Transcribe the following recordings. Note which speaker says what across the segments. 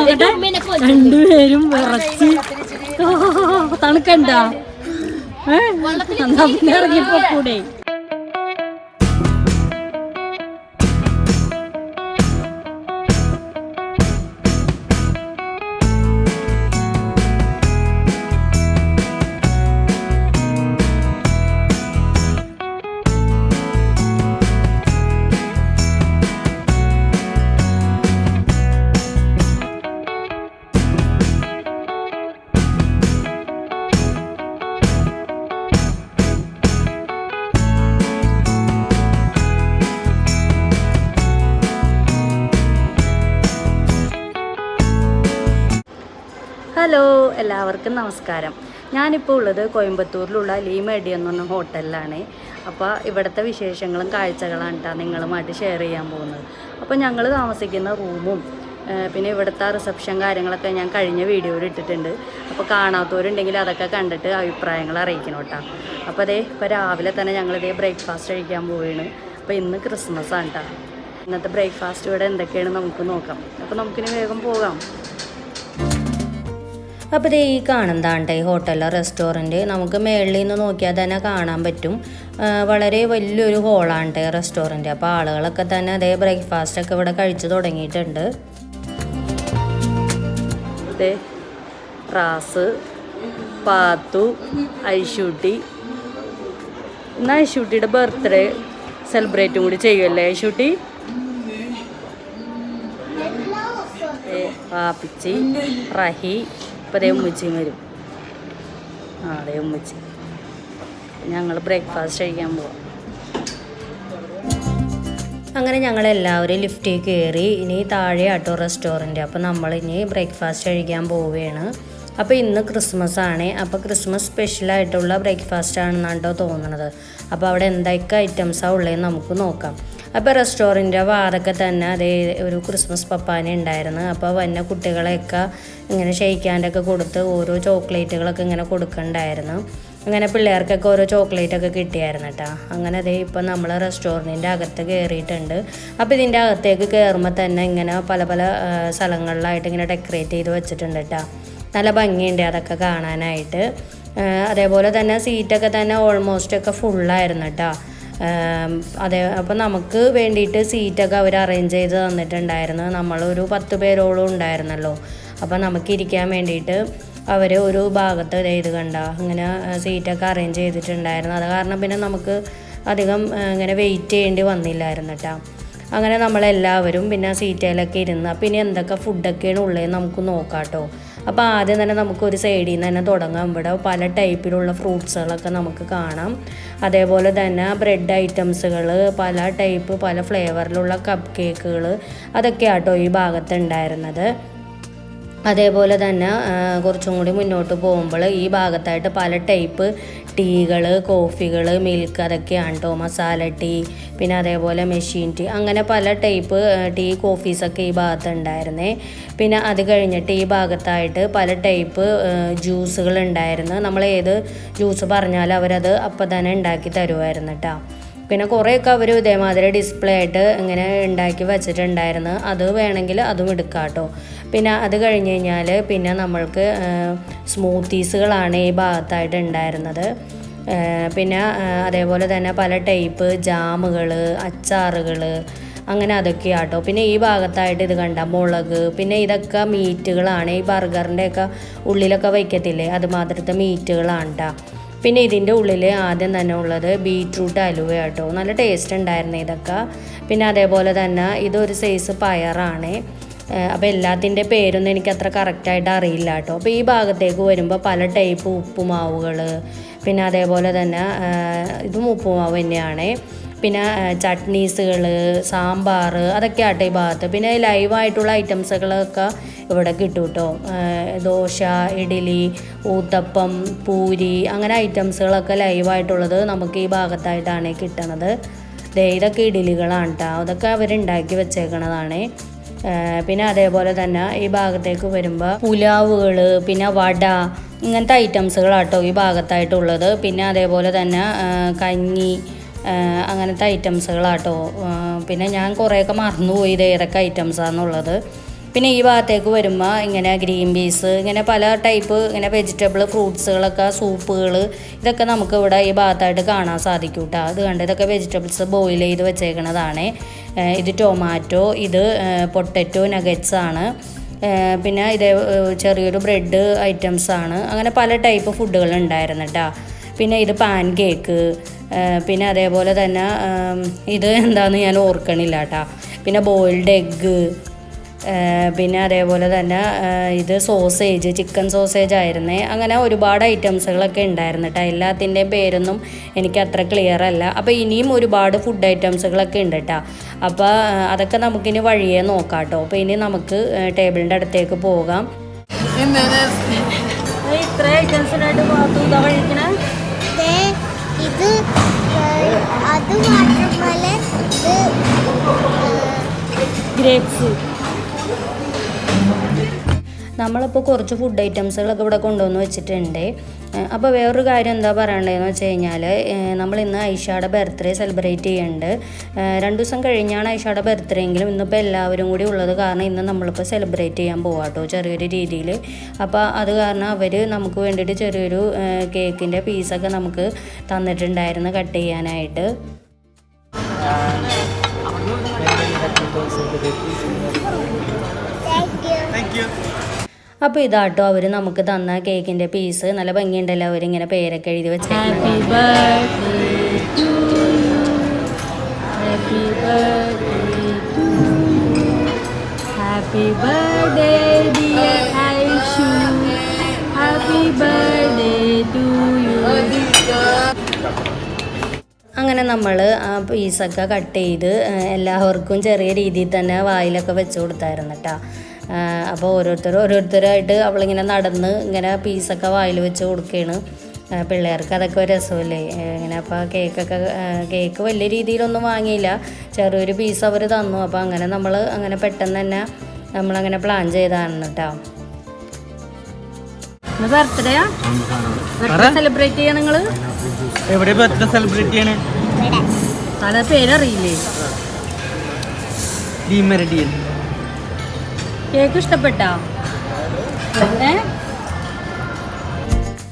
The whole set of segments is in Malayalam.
Speaker 1: നോക്കട്ടെ രണ്ടുപേരും വിറച്ച് തണുക്കണ്ട ഏ പിന്നെ ഇറങ്ങിപ്പോ കൂടെ എല്ലാവർക്കും നമസ്കാരം ഞാനിപ്പോൾ ഉള്ളത് കോയമ്പത്തൂരിലുള്ള ലീമേഡി എന്ന് പറഞ്ഞ ഹോട്ടലിലാണ് അപ്പോൾ ഇവിടുത്തെ വിശേഷങ്ങളും കാഴ്ചകളാണ് കേട്ടോ നിങ്ങളുമായിട്ട് ഷെയർ ചെയ്യാൻ പോകുന്നത് അപ്പോൾ ഞങ്ങൾ താമസിക്കുന്ന റൂമും പിന്നെ ഇവിടുത്തെ റിസപ്ഷൻ കാര്യങ്ങളൊക്കെ ഞാൻ കഴിഞ്ഞ വീഡിയോയിൽ ഇട്ടിട്ടുണ്ട് അപ്പോൾ കാണാത്തവരുണ്ടെങ്കിൽ അതൊക്കെ കണ്ടിട്ട് അഭിപ്രായങ്ങൾ അറിയിക്കണം കേട്ടോ അപ്പോൾ അതേ ഇപ്പോൾ രാവിലെ തന്നെ ഞങ്ങളിതേ ബ്രേക്ക്ഫാസ്റ്റ് കഴിക്കാൻ പോവുകയാണ് അപ്പോൾ ഇന്ന് ക്രിസ്മസ് ആണ് കേട്ടോ ഇന്നത്തെ ബ്രേക്ക്ഫാസ്റ്റ് ഇവിടെ എന്തൊക്കെയാണ് നമുക്ക് നോക്കാം അപ്പോൾ നമുക്കിനി വേഗം പോകാം അപ്പോൾ ഇത് ഈ കാണുന്നതാണ്ട് ഈ ഹോട്ടലോ റെസ്റ്റോറൻറ്റ് നമുക്ക് മേളിൽ നിന്ന് നോക്കിയാൽ തന്നെ കാണാൻ പറ്റും വളരെ വലിയൊരു ഹോളാണ്ട് റെസ്റ്റോറൻറ്റ് അപ്പോൾ ആളുകളൊക്കെ തന്നെ അതേ ഒക്കെ ഇവിടെ കഴിച്ചു തുടങ്ങിയിട്ടുണ്ട് റാസ് പാത്തു ഐഷൂട്ടി ഇന്ന് ഐഷൂട്ടിയുടെ ബർത്ത്ഡേ സെലിബ്രേറ്റും കൂടി ചെയ്യുമല്ലേ ഐഷൂട്ടി പാപ്പിച്ചി റഹി ഇപ്പോൾ അതേ ഉമ്മച്ചിയും വരും ആ അതേ ഉമ്മച്ചി ഞങ്ങൾ ബ്രേക്ക്ഫാസ്റ്റ് കഴിക്കാൻ പോവാം അങ്ങനെ ഞങ്ങൾ എല്ലാവരും ലിഫ്റ്റിൽ കയറി ഇനി താഴെ ആട്ടോ റെസ്റ്റോറൻറ്റ് അപ്പോൾ നമ്മൾ ഇനി ബ്രേക്ക്ഫാസ്റ്റ് കഴിക്കാൻ പോവുകയാണ് അപ്പോൾ ഇന്ന് ക്രിസ്മസ് ആണ് അപ്പോൾ ക്രിസ്മസ് സ്പെഷ്യലായിട്ടുള്ള ബ്രേക്ക്ഫാസ്റ്റ് ആണെന്നാണ് കേട്ടോ തോന്നുന്നത് അപ്പോൾ അവിടെ എന്തൊക്കെ ഐറ്റംസാണ് ഉള്ളതെന്ന് നമുക്ക് നോക്കാം അപ്പോൾ റെസ്റ്റോറൻറ്റിൻ്റെ വാതൊക്കെ തന്നെ അതേ ഒരു ക്രിസ്മസ് പപ്പാന ഉണ്ടായിരുന്നു അപ്പോൾ വന്ന കുട്ടികളെയൊക്കെ ഇങ്ങനെ ഷെയ്ക്കാൻ്റെയൊക്കെ കൊടുത്ത് ഓരോ ചോക്ലേറ്റുകളൊക്കെ ഇങ്ങനെ കൊടുക്കണ്ടായിരുന്നു അങ്ങനെ പിള്ളേർക്കൊക്കെ ഓരോ ചോക്ലേറ്റൊക്കെ കിട്ടിയായിരുന്നു കേട്ടോ അങ്ങനെ അതേ ഇപ്പം നമ്മൾ റെസ്റ്റോറൻറ്റിൻ്റെ അകത്ത് കയറിയിട്ടുണ്ട് അപ്പോൾ ഇതിൻ്റെ അകത്തേക്ക് കയറുമ്പോൾ തന്നെ ഇങ്ങനെ പല പല സ്ഥലങ്ങളിലായിട്ട് ഇങ്ങനെ ഡെക്കറേറ്റ് ചെയ്ത് വെച്ചിട്ടുണ്ട് കേട്ടോ നല്ല ഭംഗിയുണ്ട് അതൊക്കെ കാണാനായിട്ട് അതേപോലെ തന്നെ സീറ്റൊക്കെ തന്നെ ഓൾമോസ്റ്റ് ഒക്കെ ഫുള്ളായിരുന്നു കേട്ടോ അതെ അപ്പോൾ നമുക്ക് വേണ്ടിയിട്ട് സീറ്റൊക്കെ അവർ അറേഞ്ച് ചെയ്ത് തന്നിട്ടുണ്ടായിരുന്നു നമ്മളൊരു പത്ത് പേരോളം ഉണ്ടായിരുന്നല്ലോ അപ്പോൾ നമുക്ക് ഇരിക്കാൻ വേണ്ടിയിട്ട് അവർ ഒരു ഭാഗത്ത് ഇത് കണ്ട അങ്ങനെ സീറ്റൊക്കെ അറേഞ്ച് ചെയ്തിട്ടുണ്ടായിരുന്നു അത് കാരണം പിന്നെ നമുക്ക് അധികം ഇങ്ങനെ വെയിറ്റ് ചെയ്യേണ്ടി വന്നില്ലായിരുന്നു കേട്ടോ അങ്ങനെ നമ്മളെല്ലാവരും പിന്നെ സീറ്റയിലൊക്കെ ഇരുന്ന് പിന്നെ എന്തൊക്കെ ഫുഡൊക്കെയാണ് ഉള്ളത് നമുക്ക് നോക്കാം കേട്ടോ അപ്പോൾ ആദ്യം തന്നെ നമുക്ക് ഒരു സൈഡിൽ നിന്ന് തന്നെ തുടങ്ങാം ഇവിടെ പല ടൈപ്പിലുള്ള ഫ്രൂട്ട്സുകളൊക്കെ നമുക്ക് കാണാം അതേപോലെ തന്നെ ബ്രെഡ് ഐറ്റംസുകൾ പല ടൈപ്പ് പല ഫ്ലേവറിലുള്ള കപ്പ് കേക്കുകൾ അതൊക്കെ ആട്ടോ ഈ ഭാഗത്ത് ഉണ്ടായിരുന്നത് അതേപോലെ തന്നെ കുറച്ചും കൂടി മുന്നോട്ട് പോകുമ്പോൾ ഈ ഭാഗത്തായിട്ട് പല ടൈപ്പ് ടീകൾ കോഫികൾ മിൽക്ക് അതൊക്കെയാണ് കേട്ടോ മസാല ടീ പിന്നെ അതേപോലെ മെഷീൻ ടീ അങ്ങനെ പല ടൈപ്പ് ടീ കോഫീസൊക്കെ ഈ ഭാഗത്ത് ഉണ്ടായിരുന്നേ പിന്നെ അത് കഴിഞ്ഞിട്ട് ഈ ഭാഗത്തായിട്ട് പല ടൈപ്പ് ജ്യൂസുകൾ ഉണ്ടായിരുന്നു നമ്മൾ ഏത് ജ്യൂസ് പറഞ്ഞാലും അവരത് അപ്പം തന്നെ ഉണ്ടാക്കി തരുമായിരുന്നു കേട്ടോ പിന്നെ കുറേയൊക്കെ അവർ ഇതേമാതിരി ഡിസ്പ്ലേ ആയിട്ട് ഇങ്ങനെ ഉണ്ടാക്കി വെച്ചിട്ടുണ്ടായിരുന്നു അത് വേണമെങ്കിൽ അതും എടുക്കാം കേട്ടോ പിന്നെ അത് കഴിഞ്ഞ് കഴിഞ്ഞാൽ പിന്നെ നമ്മൾക്ക് സ്മൂത്തീസുകളാണ് ഈ ഭാഗത്തായിട്ട് ഉണ്ടായിരുന്നത് പിന്നെ അതേപോലെ തന്നെ പല ടൈപ്പ് ജാമുകൾ അച്ചാറുകൾ അങ്ങനെ അതൊക്കെ ആട്ടോ പിന്നെ ഈ ഭാഗത്തായിട്ട് ഇത് കണ്ട മുളക് പിന്നെ ഇതൊക്കെ മീറ്റുകളാണ് ഈ ബർഗറിൻ്റെയൊക്കെ ഉള്ളിലൊക്കെ വയ്ക്കത്തില്ലേ അതുമാത്രത്തെ മീറ്റുകളാണ് കേട്ടോ പിന്നെ ഇതിൻ്റെ ഉള്ളിൽ ആദ്യം തന്നെ ഉള്ളത് ബീറ്റ്റൂട്ട് അലുവ കേട്ടോ നല്ല ടേസ്റ്റ് ഉണ്ടായിരുന്നു ഇതൊക്കെ പിന്നെ അതേപോലെ തന്നെ ഇതൊരു സൈസ് പയറാണ് അപ്പോൾ എല്ലാത്തിൻ്റെ പേരൊന്നും എനിക്ക് അത്ര കറക്റ്റായിട്ട് അറിയില്ല കേട്ടോ അപ്പോൾ ഈ ഭാഗത്തേക്ക് വരുമ്പോൾ പല ടൈപ്പ് ഉപ്പുമാവുകൾ പിന്നെ അതേപോലെ തന്നെ ഇതും ഉപ്പുമാവ് തന്നെയാണ് പിന്നെ ചട്നീസുകൾ സാമ്പാർ അതൊക്കെ ആട്ടെ ഈ ഭാഗത്ത് പിന്നെ ലൈവായിട്ടുള്ള ഐറ്റംസുകളൊക്കെ ഇവിടെ കിട്ടും കേട്ടോ ദോശ ഇഡ്ഡലി ഊത്തപ്പം പൂരി അങ്ങനെ ഐറ്റംസുകളൊക്കെ ലൈവായിട്ടുള്ളത് നമുക്ക് ഈ ഭാഗത്തായിട്ടാണ് കിട്ടണത് ദേ ഇതൊക്കെ ഇഡലികളാണ് കേട്ടോ അതൊക്കെ ഉണ്ടാക്കി വെച്ചേക്കണതാണ് പിന്നെ അതേപോലെ തന്നെ ഈ ഭാഗത്തേക്ക് വരുമ്പോൾ പുലാവുകൾ പിന്നെ വട ഇങ്ങനത്തെ ഐറ്റംസുകളാട്ടോ ഈ ഭാഗത്തായിട്ടുള്ളത് പിന്നെ അതേപോലെ തന്നെ കഞ്ഞി അങ്ങനത്തെ ഐറ്റംസുകളാട്ടോ പിന്നെ ഞാൻ കുറേയൊക്കെ മറന്നുപോയി ഇത് ഏതൊക്കെ ഐറ്റംസാണെന്നുള്ളത് പിന്നെ ഈ ഭാഗത്തേക്ക് വരുമ്പോൾ ഇങ്ങനെ ഗ്രീൻ പീസ് ഇങ്ങനെ പല ടൈപ്പ് ഇങ്ങനെ വെജിറ്റബിൾ ഫ്രൂട്ട്സുകളൊക്കെ സൂപ്പുകൾ ഇതൊക്കെ നമുക്ക് ഇവിടെ ഈ ഭാഗത്തായിട്ട് കാണാൻ സാധിക്കും കേട്ടോ അത് കണ്ട് ഇതൊക്കെ വെജിറ്റബിൾസ് ബോയിൽ ചെയ്ത് വെച്ചേക്കണതാണ് ഇത് ടൊമാറ്റോ ഇത് പൊട്ടറ്റോ നഗറ്റ്സ് ആണ് പിന്നെ ഇതേ ചെറിയൊരു ബ്രെഡ് ഐറ്റംസ് ആണ് അങ്ങനെ പല ടൈപ്പ് ഫുഡുകൾ ഉണ്ടായിരുന്നു കേട്ടോ പിന്നെ ഇത് പാൻ കേക്ക് പിന്നെ അതേപോലെ തന്നെ ഇത് എന്താണെന്ന് ഞാൻ ഓർക്കണില്ല കേട്ടോ പിന്നെ ബോയിൽഡ് എഗ്ഗ് പിന്നെ അതേപോലെ തന്നെ ഇത് സോസേജ് ചിക്കൻ സോസേജ് ആയിരുന്നേ അങ്ങനെ ഒരുപാട് ഐറ്റംസുകളൊക്കെ ഉണ്ടായിരുന്നു കേട്ടോ എല്ലാത്തിൻ്റെയും പേരൊന്നും എനിക്ക് അത്ര ക്ലിയർ അല്ല അപ്പോൾ ഇനിയും ഒരുപാട് ഫുഡ് ഐറ്റംസുകളൊക്കെ ഉണ്ട് കേട്ടോ അപ്പോൾ അതൊക്കെ നമുക്കിനി വഴിയെ നോക്കാം കേട്ടോ അപ്പോൾ ഇനി നമുക്ക് ടേബിളിൻ്റെ അടുത്തേക്ക് പോകാം ഇത്ര ഐറ്റംസിനായിട്ട് നമ്മളിപ്പോൾ കുറച്ച് ഫുഡ് ഐറ്റംസുകളൊക്കെ ഇവിടെ കൊണ്ടുവന്ന് വെച്ചിട്ടുണ്ട് അപ്പോൾ വേറൊരു കാര്യം എന്താ പറയണ്ടതെന്ന് വെച്ച് കഴിഞ്ഞാൽ നമ്മൾ ഇന്ന് ഐഷയുടെ ബർത്ത്ഡേ സെലിബ്രേറ്റ് ചെയ്യുന്നുണ്ട് രണ്ട് ദിവസം കഴിഞ്ഞാണ് ഐഷയുടെ ബർത്ത്ഡേ എങ്കിലും ഇന്നിപ്പോൾ എല്ലാവരും കൂടി ഉള്ളത് കാരണം ഇന്ന് നമ്മളിപ്പോൾ സെലിബ്രേറ്റ് ചെയ്യാൻ പോവാട്ടോ ചെറിയൊരു രീതിയിൽ അപ്പോൾ അത് കാരണം അവർ നമുക്ക് വേണ്ടിയിട്ട് ചെറിയൊരു കേക്കിൻ്റെ പീസൊക്കെ നമുക്ക് തന്നിട്ടുണ്ടായിരുന്നു കട്ട് ചെയ്യാനായിട്ട് താങ്ക് യു അപ്പോൾ ഇതാട്ടോ അവർ നമുക്ക് തന്ന കേക്കിൻ്റെ പീസ് നല്ല ഭംഗിയുണ്ടല്ലോ അവരിങ്ങനെ പേരൊക്കെ എഴുതി വെച്ചേക്കുന്നത് ഹാപ്പി ബർത്ത്ഡേ ടു നമ്മൾ ആ പീസൊക്കെ കട്ട് ചെയ്ത് എല്ലാവർക്കും ചെറിയ രീതിയിൽ തന്നെ വായിലൊക്കെ വെച്ച് കൊടുത്തായിരുന്നു കേട്ടോ അപ്പോൾ ഓരോരുത്തർ ഓരോരുത്തരായിട്ട് അവളിങ്ങനെ നടന്ന് ഇങ്ങനെ പീസൊക്കെ വായിൽ വെച്ച് കൊടുക്കുകയാണ് പിള്ളേർക്ക് അതൊക്കെ ഒരു രസമല്ലേ ഇങ്ങനെ അപ്പോൾ കേക്കൊക്കെ കേക്ക് വലിയ രീതിയിലൊന്നും വാങ്ങിയില്ല ചെറിയൊരു പീസ് അവർ തന്നു അപ്പോൾ അങ്ങനെ നമ്മൾ അങ്ങനെ പെട്ടെന്ന് തന്നെ നമ്മളങ്ങനെ പ്ലാൻ ചെയ്താണ് കേട്ടോ ബർത്ത്ഡേ സെലിബ്രേറ്റ് ചെയ്യാൻ നിങ്ങൾ എവിടെ ബർത്ത്ഡേ സെലിബ്രേറ്റ് ചെയ്യണേ തല പേരറിയില്ലേ ഡീമെറിഡിയൻ കേക്ക് ഇഷ്ടപ്പെട്ടാ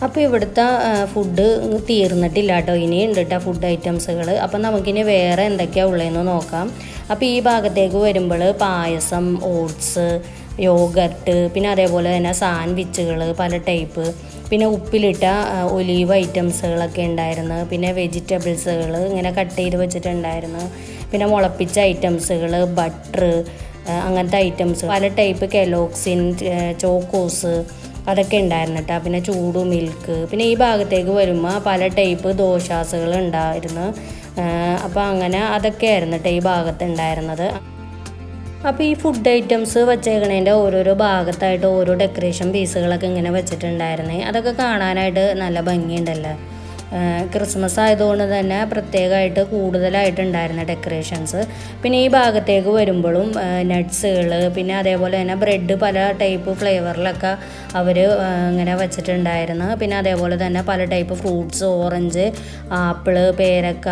Speaker 1: അപ്പോൾ ഇവിടുത്തെ ഫുഡ് തീർന്നിട്ടില്ല കേട്ടോ ഇനി ഉണ്ടിട്ട ഫുഡ് ഐറ്റംസുകൾ അപ്പോൾ നമുക്കിനി വേറെ എന്തൊക്കെയാണ് ഉള്ളതെന്ന് നോക്കാം അപ്പോൾ ഈ ഭാഗത്തേക്ക് വരുമ്പോൾ പായസം ഓട്സ് യോഗർട്ട് പിന്നെ അതേപോലെ തന്നെ സാൻഡ്വിച്ചുകൾ പല ടൈപ്പ് പിന്നെ ഉപ്പിലിട്ട ഒലീവ് ഐറ്റംസുകളൊക്കെ ഉണ്ടായിരുന്നു പിന്നെ വെജിറ്റബിൾസുകൾ ഇങ്ങനെ കട്ട് ചെയ്ത് വെച്ചിട്ടുണ്ടായിരുന്നു പിന്നെ മുളപ്പിച്ച ഐറ്റംസുകൾ ബട്ടർ അങ്ങനത്തെ ഐറ്റംസ് പല ടൈപ്പ് കെലോക്സിൻ ചോക്കോസ് അതൊക്കെ ഉണ്ടായിരുന്നു കേട്ടോ പിന്നെ ചൂടു മിൽക്ക് പിന്നെ ഈ ഭാഗത്തേക്ക് വരുമ്പോൾ പല ടൈപ്പ് ദോശാസുകൾ ഉണ്ടായിരുന്നു അപ്പോൾ അങ്ങനെ അതൊക്കെ ആയിരുന്നു കേട്ടോ ഈ ഭാഗത്ത് ഉണ്ടായിരുന്നത് അപ്പോൾ ഈ ഫുഡ് ഐറ്റംസ് വെച്ചേക്കണേൻ്റെ ഓരോരോ ഭാഗത്തായിട്ട് ഓരോ ഡെക്കറേഷൻ പീസുകളൊക്കെ ഇങ്ങനെ വെച്ചിട്ടുണ്ടായിരുന്നേ അതൊക്കെ കാണാനായിട്ട് നല്ല ഭംഗിയുണ്ടല്ലോ ക്രിസ്മസ് ആയതുകൊണ്ട് തന്നെ പ്രത്യേകമായിട്ട് കൂടുതലായിട്ടുണ്ടായിരുന്ന ഡെക്കറേഷൻസ് പിന്നെ ഈ ഭാഗത്തേക്ക് വരുമ്പോഴും നട്ട്സുകൾ പിന്നെ അതേപോലെ തന്നെ ബ്രെഡ് പല ടൈപ്പ് ഫ്ലേവറിലൊക്കെ അവർ ഇങ്ങനെ വെച്ചിട്ടുണ്ടായിരുന്നു പിന്നെ അതേപോലെ തന്നെ പല ടൈപ്പ് ഫ്രൂട്ട്സ് ഓറഞ്ച് ആപ്പിള് പേരക്ക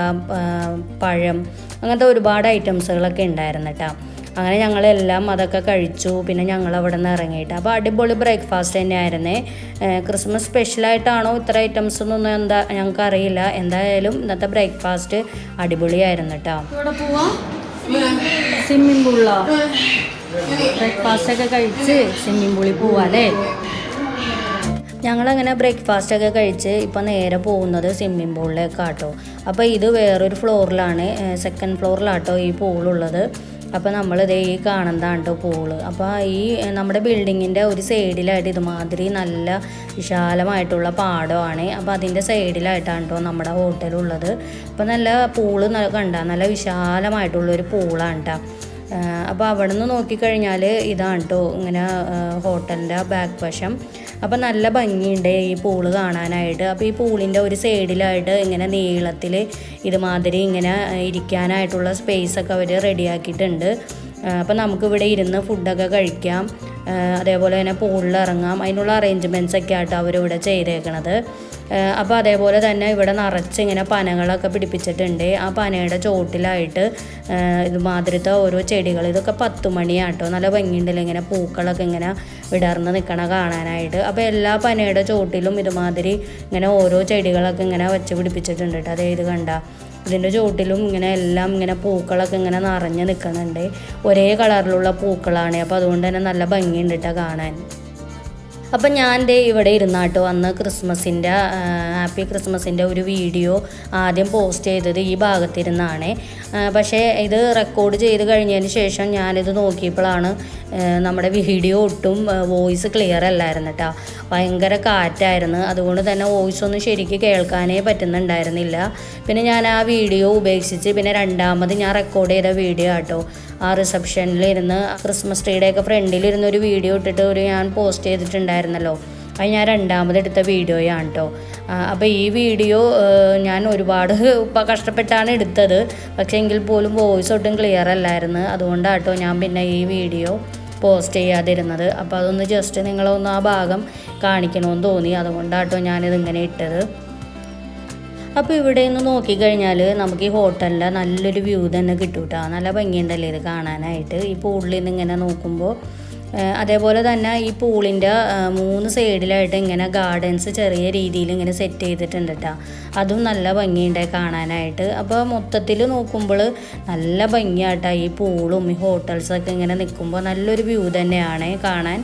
Speaker 1: പഴം അങ്ങനത്തെ ഒരുപാട് ഐറ്റംസുകളൊക്കെ ഉണ്ടായിരുന്നു കേട്ടോ അങ്ങനെ ഞങ്ങളെല്ലാം അതൊക്കെ കഴിച്ചു പിന്നെ ഞങ്ങൾ അവിടെ നിന്ന് ഇറങ്ങിയിട്ട് അപ്പോൾ അടിപൊളി ബ്രേക്ക്ഫാസ്റ്റ് തന്നെയായിരുന്നേ ക്രിസ്മസ് സ്പെഷ്യലായിട്ടാണോ ഇത്ര ഐറ്റംസ് എന്നൊന്നും എന്താ ഞങ്ങൾക്ക് അറിയില്ല എന്തായാലും ഇന്നത്തെ ബ്രേക്ക്ഫാസ്റ്റ് അടിപൊളിയായിരുന്നു കേട്ടോ സ്വിമ്മിംഗ് പൂളോ ബ്രേക്ക്ഫാസ്റ്റ് ഒക്കെ കഴിച്ച് സ്വിമ്മിംഗ് പൂളിൽ പോവാല്ലേ ഞങ്ങളങ്ങനെ ബ്രേക്ക്ഫാസ്റ്റ് ഒക്കെ കഴിച്ച് ഇപ്പം നേരെ പോകുന്നത് സ്വിമ്മിംഗ് പൂളിലേക്കാട്ടോ അപ്പോൾ ഇത് വേറൊരു ഫ്ലോറിലാണ് സെക്കൻഡ് ഫ്ലോറിലാട്ടോ ഈ പൂളുള്ളത് അപ്പോൾ ദേ ഈ കാണുന്നതാണ്ട് പൂള് അപ്പോൾ ഈ നമ്മുടെ ബിൽഡിങ്ങിൻ്റെ ഒരു സൈഡിലായിട്ട് ഇതുമാതിരി നല്ല വിശാലമായിട്ടുള്ള പാടമാണ് അപ്പോൾ അതിൻ്റെ സൈഡിലായിട്ടാണ് കേട്ടോ നമ്മുടെ ഹോട്ടലുള്ളത് അപ്പോൾ നല്ല പൂള് കണ്ട നല്ല വിശാലമായിട്ടുള്ളൊരു പൂളാണ് കേട്ടോ അപ്പോൾ അവിടെ നിന്ന് നോക്കിക്കഴിഞ്ഞാൽ ഇതാണ് കേട്ടോ ഇങ്ങനെ ഹോട്ടലിൻ്റെ ബാക്ക് വശം അപ്പോൾ നല്ല ഭംഗിയുണ്ട് ഈ പൂള് കാണാനായിട്ട് അപ്പോൾ ഈ പൂളിൻ്റെ ഒരു സൈഡിലായിട്ട് ഇങ്ങനെ നീളത്തിൽ ഇതുമാതിരി ഇങ്ങനെ ഇരിക്കാനായിട്ടുള്ള സ്പേസൊക്കെ അവർ റെഡിയാക്കിയിട്ടുണ്ട് അപ്പോൾ നമുക്കിവിടെ ഇരുന്ന് ഫുഡൊക്കെ കഴിക്കാം അതേപോലെ തന്നെ പൂളിൽ ഇറങ്ങാം അതിനുള്ള അറേഞ്ച്മെൻറ്റ്സ് ഒക്കെ ആയിട്ട് അവരിവിടെ ചെയ്തേക്കണത് അപ്പോൾ അതേപോലെ തന്നെ ഇവിടെ നിറച്ച് ഇങ്ങനെ പനകളൊക്കെ പിടിപ്പിച്ചിട്ടുണ്ട് ആ പനയുടെ ചോട്ടിലായിട്ട് ഇതുമാതിരത്തെ ഓരോ ചെടികൾ ഇതൊക്കെ പത്ത് മണിയാട്ടോ നല്ല ഭംഗിയുണ്ടല്ലോ ഇങ്ങനെ പൂക്കളൊക്കെ ഇങ്ങനെ വിടർന്ന് നിൽക്കണ കാണാനായിട്ട് അപ്പോൾ എല്ലാ പനയുടെ ചോട്ടിലും ഇതുമാതിരി ഇങ്ങനെ ഓരോ ചെടികളൊക്കെ ഇങ്ങനെ വെച്ച് പിടിപ്പിച്ചിട്ടുണ്ട് കേട്ടോ അതേ ഇത് കണ്ട ഇതിൻ്റെ ചുവട്ടിലും ഇങ്ങനെ എല്ലാം ഇങ്ങനെ പൂക്കളൊക്കെ ഇങ്ങനെ നിറഞ്ഞ് നിൽക്കുന്നുണ്ട് ഒരേ കളറിലുള്ള പൂക്കളാണ് അപ്പോൾ അതുകൊണ്ട് തന്നെ നല്ല ഭംഗിയുണ്ട് കേട്ടോ കാണാൻ അപ്പം ഞാൻ ദേ ഇവിടെ ഇരുന്നാട്ടോ അന്ന് ക്രിസ്മസിൻ്റെ ഹാപ്പി ക്രിസ്മസിൻ്റെ ഒരു വീഡിയോ ആദ്യം പോസ്റ്റ് ചെയ്തത് ഈ ഭാഗത്തിരുന്നാണ് പക്ഷേ ഇത് റെക്കോർഡ് ചെയ്ത് കഴിഞ്ഞതിന് ശേഷം ഞാനിത് നോക്കിയപ്പോഴാണ് നമ്മുടെ വീഡിയോ ഒട്ടും വോയിസ് ക്ലിയർ അല്ലായിരുന്നു കേട്ടോ ഭയങ്കര കാറ്റായിരുന്നു അതുകൊണ്ട് തന്നെ വോയിസ് ഒന്നും ശരിക്ക് കേൾക്കാനേ പറ്റുന്നുണ്ടായിരുന്നില്ല പിന്നെ ഞാൻ ആ വീഡിയോ ഉപേക്ഷിച്ച് പിന്നെ രണ്ടാമത് ഞാൻ റെക്കോർഡ് ചെയ്ത വീഡിയോ ആട്ടോ ആ റിസപ്ഷനിലിരുന്ന് ക്രിസ്മസ് ട്രീയുടെയൊക്കെ ഫ്രണ്ടിലിരുന്ന് ഒരു വീഡിയോ ഇട്ടിട്ട് ഒരു ഞാൻ പോസ്റ്റ് ചെയ്തിട്ടുണ്ടായിരുന്നു ഉണ്ടായിരുന്നല്ലോ അത് ഞാൻ രണ്ടാമത് എടുത്ത വീഡിയോയാണ് കേട്ടോ അപ്പോൾ ഈ വീഡിയോ ഞാൻ ഒരുപാട് കഷ്ടപ്പെട്ടാണ് എടുത്തത് പക്ഷേ എങ്കിൽ പോലും വോയിസ് ഒട്ടും ക്ലിയർ അല്ലായിരുന്നു അതുകൊണ്ടാണ് കേട്ടോ ഞാൻ പിന്നെ ഈ വീഡിയോ പോസ്റ്റ് ചെയ്യാതിരുന്നത് അപ്പോൾ അതൊന്ന് ജസ്റ്റ് നിങ്ങളൊന്ന് ആ ഭാഗം കാണിക്കണമെന്ന് തോന്നി അതുകൊണ്ടാട്ടോ ഇങ്ങനെ ഇട്ടത് അപ്പോൾ ഇവിടെ നിന്ന് നോക്കിക്കഴിഞ്ഞാൽ നമുക്ക് ഈ ഹോട്ടലിൻ്റെ നല്ലൊരു വ്യൂ തന്നെ കിട്ടും കേട്ടോ നല്ല ഭംഗിയുണ്ടല്ലേ ഇത് കാണാനായിട്ട് ഈ പൂളിൽ നിന്ന് ഇങ്ങനെ നോക്കുമ്പോൾ അതേപോലെ തന്നെ ഈ പൂളിൻ്റെ മൂന്ന് സൈഡിലായിട്ട് ഇങ്ങനെ ഗാർഡൻസ് ചെറിയ രീതിയിൽ ഇങ്ങനെ സെറ്റ് ചെയ്തിട്ടുണ്ട് കേട്ടോ അതും നല്ല ഭംഗിയുണ്ട് കാണാനായിട്ട് അപ്പോൾ മൊത്തത്തിൽ നോക്കുമ്പോൾ നല്ല ഭംഗിയായിട്ടാണ് ഈ പൂളും ഈ ഹോട്ടൽസൊക്കെ ഇങ്ങനെ നിൽക്കുമ്പോൾ നല്ലൊരു വ്യൂ തന്നെയാണ് കാണാൻ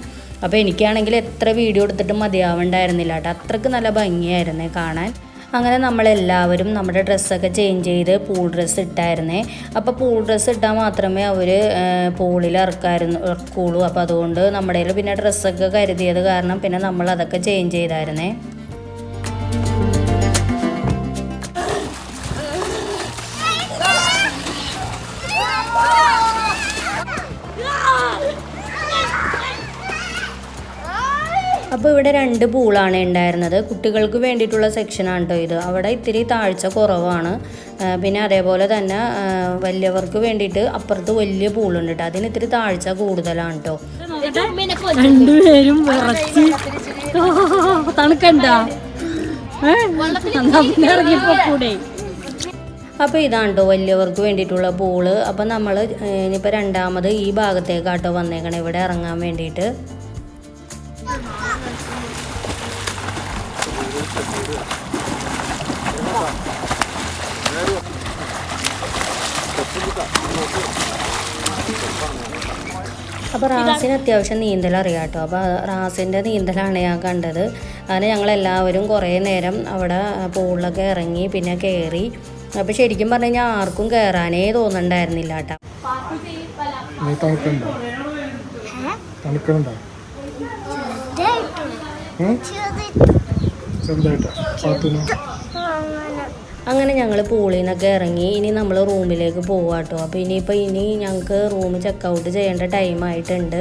Speaker 1: അപ്പോൾ എനിക്കാണെങ്കിൽ എത്ര വീഡിയോ എടുത്തിട്ടും മതിയാവുണ്ടായിരുന്നില്ല കേട്ടോ അത്രയ്ക്ക് നല്ല ഭംഗിയായിരുന്നു കാണാൻ അങ്ങനെ നമ്മളെല്ലാവരും നമ്മുടെ ഡ്രസ്സൊക്കെ ചേഞ്ച് ചെയ്ത് പൂൾ ഡ്രസ്സ് ഇട്ടായിരുന്നേ അപ്പോൾ പൂൾ ഡ്രസ്സ് ഇട്ടാൽ മാത്രമേ അവർ പൂളിൽ ഇറക്കായിരുന്നു ഇറക്കുള്ളൂ അപ്പോൾ അതുകൊണ്ട് നമ്മുടെ പിന്നെ ഡ്രസ്സൊക്കെ കരുതിയത് കാരണം പിന്നെ നമ്മൾ അതൊക്കെ ചേഞ്ച് ചെയ്തായിരുന്നേ അപ്പോൾ ഇവിടെ രണ്ട് പൂളാണ് ഉണ്ടായിരുന്നത് കുട്ടികൾക്ക് വേണ്ടിയിട്ടുള്ള സെക്ഷനാണ് കേട്ടോ ഇത് അവിടെ ഇത്തിരി താഴ്ച കുറവാണ് പിന്നെ അതേപോലെ തന്നെ വലിയവർക്ക് വേണ്ടിയിട്ട് അപ്പുറത്ത് വലിയ പൂളുണ്ട് കേട്ടോ അതിന് ഇത്തിരി താഴ്ച കൂടുതലാണ് കേട്ടോ അപ്പൊ തണുക്കണ്ട അപ്പോൾ ഇതാണ് കേട്ടോ വലിയവർക്ക് വേണ്ടിയിട്ടുള്ള പൂള് അപ്പോൾ നമ്മൾ ഇനിയിപ്പോ രണ്ടാമത് ഈ ഭാഗത്തേക്കാട്ടോ വന്നേക്കണം ഇവിടെ ഇറങ്ങാൻ വേണ്ടിയിട്ട് അപ്പോൾ റാസിന് അത്യാവശ്യം നീന്തൽ അറിയാം കേട്ടോ അപ്പോൾ റാസിൻ്റെ നീന്തലാണ് ഞാൻ കണ്ടത് അങ്ങനെ ഞങ്ങളെല്ലാവരും കുറേ നേരം അവിടെ പൂളിലൊക്കെ ഇറങ്ങി പിന്നെ കയറി അപ്പോൾ ശരിക്കും പറഞ്ഞു കഴിഞ്ഞാൽ ആർക്കും കയറാനേ തോന്നണ്ടായിരുന്നില്ല കേട്ടോ അങ്ങനെ ഞങ്ങൾ പൂളിൽ നിന്നൊക്കെ ഇറങ്ങി ഇനി നമ്മൾ റൂമിലേക്ക് പോവാട്ടോ അപ്പോൾ ഇനിയിപ്പോൾ ഇനി ഞങ്ങൾക്ക് റൂം ചെക്ക് ഔട്ട് ചെയ്യേണ്ട ടൈം ആയിട്ടുണ്ട്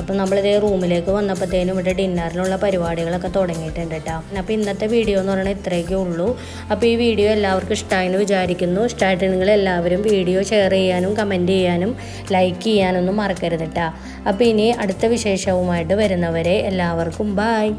Speaker 1: അപ്പോൾ നമ്മളിതേ റൂമിലേക്ക് വന്നപ്പോഴത്തേനും ഇവിടെ ഡിന്നറിലുള്ള പരിപാടികളൊക്കെ തുടങ്ങിയിട്ടുണ്ട് കേട്ടോ അപ്പോൾ ഇന്നത്തെ വീഡിയോ എന്ന് പറയുന്നത് ഇത്രയൊക്കെ ഉള്ളൂ അപ്പോൾ ഈ വീഡിയോ എല്ലാവർക്കും ഇഷ്ടമായെന്ന് വിചാരിക്കുന്നു ഇഷ്ടമായിട്ട് നിങ്ങൾ എല്ലാവരും വീഡിയോ ഷെയർ ചെയ്യാനും കമൻറ്റ് ചെയ്യാനും ലൈക്ക് ചെയ്യാനൊന്നും മറക്കരുത് കേട്ടോ അപ്പോൾ ഇനി അടുത്ത വിശേഷവുമായിട്ട് വരുന്നവരെ എല്ലാവർക്കും ബായ്